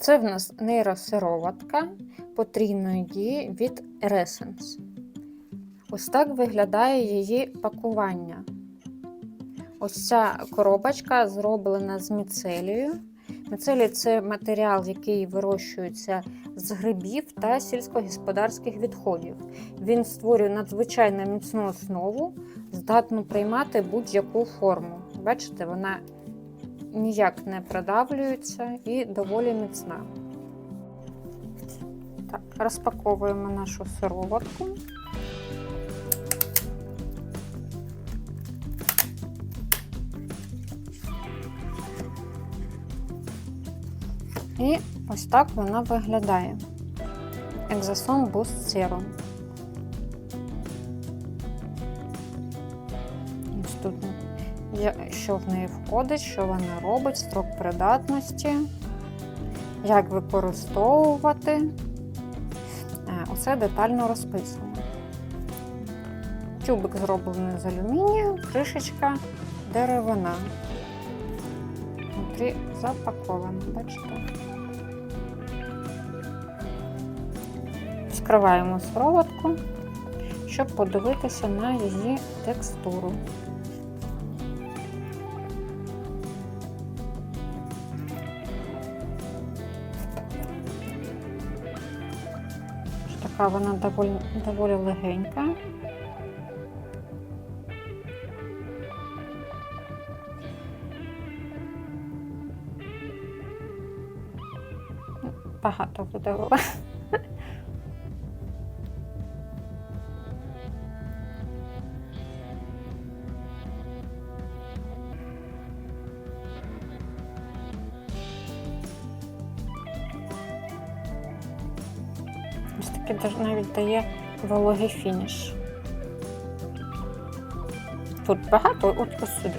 Це в нас нейросироватка потрійної дії від Resens. Ось так виглядає її пакування. Ось ця коробочка зроблена з міцелію. Міцелій це матеріал, який вирощується з грибів та сільськогосподарських відходів. Він створює надзвичайно міцну основу, здатну приймати будь-яку форму. Бачите, вона ніяк не продавлюється і доволі міцна. Так, розпаковуємо нашу сироватку. І ось так вона виглядає. Екзосон Boost Serum. Ось тут що в неї входить, що вона робить, строк придатності, як використовувати. Е, Усе детально розписано. Тюбик зроблений з алюмінію, кришечка деревина. Внутрі запаковано, бачите? Вскриваємо сироватку, щоб подивитися на її текстуру. Така вона доволі, доволі легенька. Багато видавила. Ось навіть дає вологий фініш. Тут багато, от ось.